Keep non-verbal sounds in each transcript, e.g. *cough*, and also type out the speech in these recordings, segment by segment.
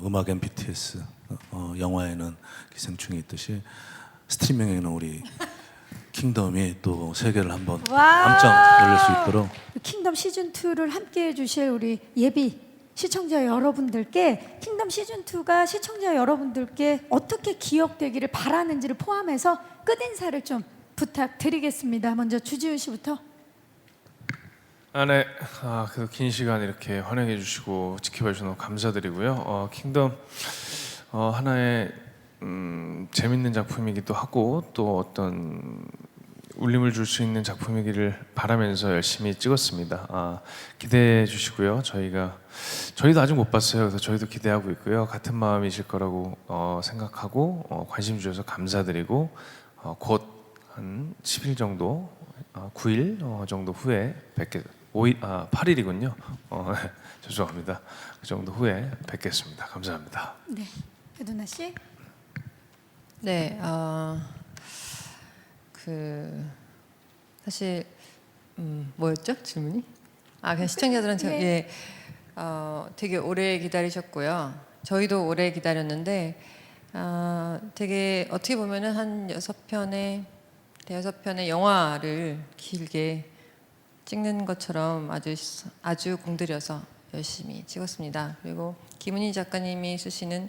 어, 음악엔 BTS, 어, 영화에는 기생충이 있듯이 스트리밍에는 우리 킹덤이 또 세계를 한번 와! 깜짝 놀랄 수 있도록 킹덤 시즌 2를 함께 해 주실 우리 예비 시청자 여러분들께 킹덤 시즌 2가 시청자 여러분들께 어떻게 기억되기를 바라는지를 포함해서 끝 인사를 좀 부탁드리겠습니다. 먼저 주지훈 씨부터. 아, 네. 아, 그래도 긴 시간 이렇게 환영해 주시고 지켜봐 주셔서 감사드리고요. 어, 킹덤 어, 하나의 음, 재밌는 작품이기도 하고 또 어떤 울림을 줄 수 있는 작품이기를 바라면서 열심히 찍었습니다. 아, 기대해 주시고요. 저희가 저희도 아직 못 봤어요. 그래서 저희도 기대하고 있고요. 같은 마음이실 거라고 어, 생각하고 어, 관심 주셔서 감사드리고 어, 곧한 10일 정도, 어, 9일 어, 정도 후에 뵙게 5일 아 8일이군요. 어, *laughs* 죄송합니다. 그 정도 후에 뵙겠습니다. 감사합니다. 네, 배두나 씨. 네, 어, 그 사실 음, 뭐였죠 질문이? 아, 그냥 시청자들은 저, 네. 예, 어, 되게 오래 기다리셨고요. 저희도 오래 기다렸는데, 아, 되게 어떻게 보면은 한 여섯 편의 대여섯 편의 영화를 길게 찍는 것처럼 아주 아주 공들여서 열심히 찍었습니다. 그리고 김은희 작가님이 쓰시는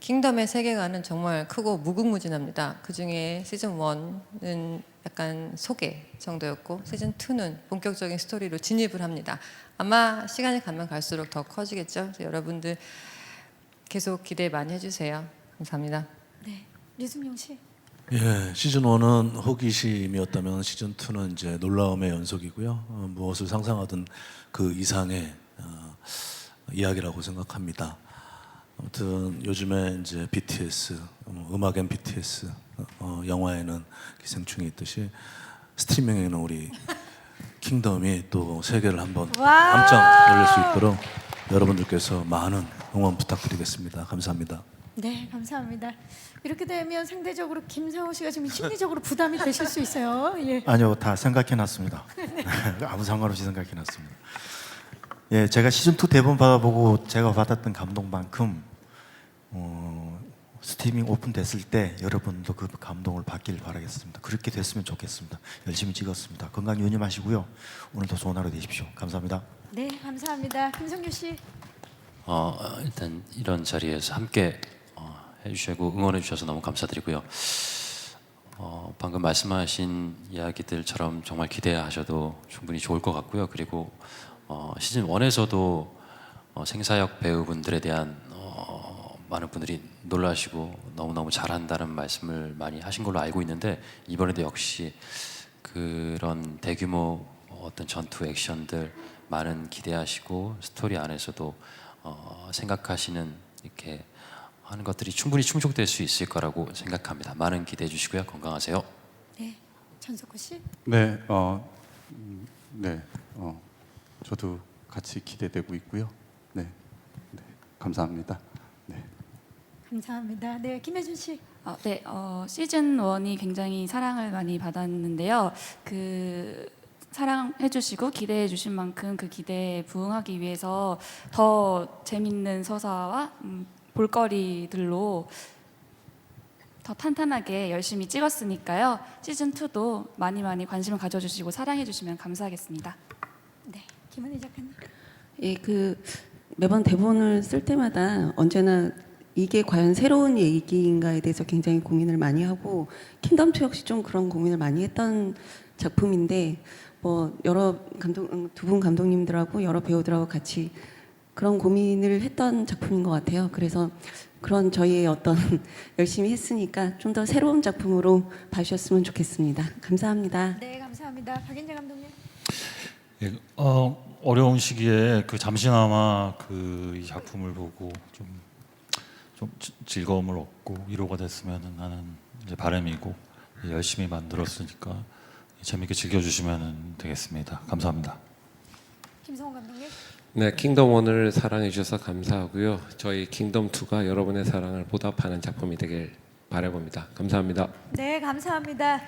킹덤의 세계관은 정말 크고 무궁무진합니다. 그 중에 시즌 1은 약간 소개 정도였고 시즌 2는 본격적인 스토리로 진입을 합니다. 아마 시간이 가면 갈수록 더 커지겠죠. 여러분들 계속 기대 많이 해주세요. 감사합니다. 네, 류승용 씨. 예, 시즌 1은 호기심이었다면 시즌 2는 이제 놀라움의 연속이고요. 어, 무엇을 상상하든 그 이상의 어, 이야기라고 생각합니다. 아무튼 요즘에 이제 BTS, 어, 음악엔 BTS, 어, 영화에는 기생충이 있듯이 스트리밍에는 우리 킹덤이 또 세계를 한번 와! 깜짝 놀랄 수 있도록 여러분들께서 많은 응원 부탁드리겠습니다. 감사합니다. 네, 감사합니다. 이렇게 되면 상대적으로 김상호 씨가 지금 심리적으로 부담이 되실 수 있어요. 예. 아니요, 다 생각해놨습니다. *laughs* 아무 상관없이 생각해놨습니다. 예, 제가 시즌 2 대본 받아보고 제가 받았던 감동만큼 어, 스트리밍 오픈됐을 때 여러분도 그 감동을 받길 바라겠습니다. 그렇게 됐으면 좋겠습니다. 열심히 찍었습니다. 건강 유념하시고요. 오늘도 좋은 하루 되십시오. 감사합니다. 네, 감사합니다. 김성규 씨. 어, 어, 일단 이런 자리에서 함께 어, 해주시고 응원해 주셔서 너무 감사드리고요. 어, 방금 말씀하신 이야기들처럼 정말 기대하셔도 충분히 좋을 것 같고요. 그리고 어, 시즌 1에서도 어, 생사역 배우분들에 대한 어, 많은 분들이 놀라시고 너무너무 잘한다는 말씀을 많이 하신 걸로 알고 있는데 이번에도 역시 그런 대규모 어떤 전투 액션들 많은 기대하시고 스토리 안에서도 어, 생각하시는 이렇게 하는 것들이 충분히 충족될 수 있을 거라고 생각합니다. 많은 기대해 주시고요. 건강하세요. 네, 전석호 씨. 네, 어, 음, 네, 어, 저도 같이 기대되고 있고요. 네, 네, 감사합니다. 네. 감사합니다. 네, 김혜준 씨. 어, 네, 어, 시즌 1이 굉장히 사랑을 많이 받았는데요. 그 사랑해주시고 기대해주신 만큼 그 기대에 부응하기 위해서 더 재밌는 서사와 음, 볼거리들로 더 탄탄하게 열심히 찍었으니까요. 시즌 2도 많이 많이 관심을 가져주시고 사랑해주시면 감사하겠습니다. 네, 김은희 작가님. 예, 그 매번 대본을 쓸 때마다 언제나 이게 과연 새로운 얘기인가에 대해서 굉장히 고민을 많이 하고 킹덤 2 역시 좀 그런 고민을 많이 했던 작품인데 뭐 여러 감독 두 분 감독님들하고 여러 배우들하고 같이 그런 고민을 했던 작품인 것 같아요. 그래서 그런 저희의 어떤 *laughs* 열심히 했으니까 좀 더 새로운 작품으로 봐주셨으면 좋겠습니다. 감사합니다. 네, 감사합니다. 박인재 감독님. 예, 어, 어려운 시기에 그 잠시나마 그 이 작품을 보고 좀, 좀 지- 즐거움을 얻고 위로가 됐으면 하는 이제 바람이고 예, 열심히 만들었으니까 재밌게 즐겨주시면 되겠습니다. 감사합니다. 김성호 감독님. 네, 킹덤 1을 사랑해 주셔서 감사하고요. 저희 킹덤 2가 여러분의 사랑을 보답하는 작품이 되길 바라봅니다. 감사합니다. 네, 감사합니다.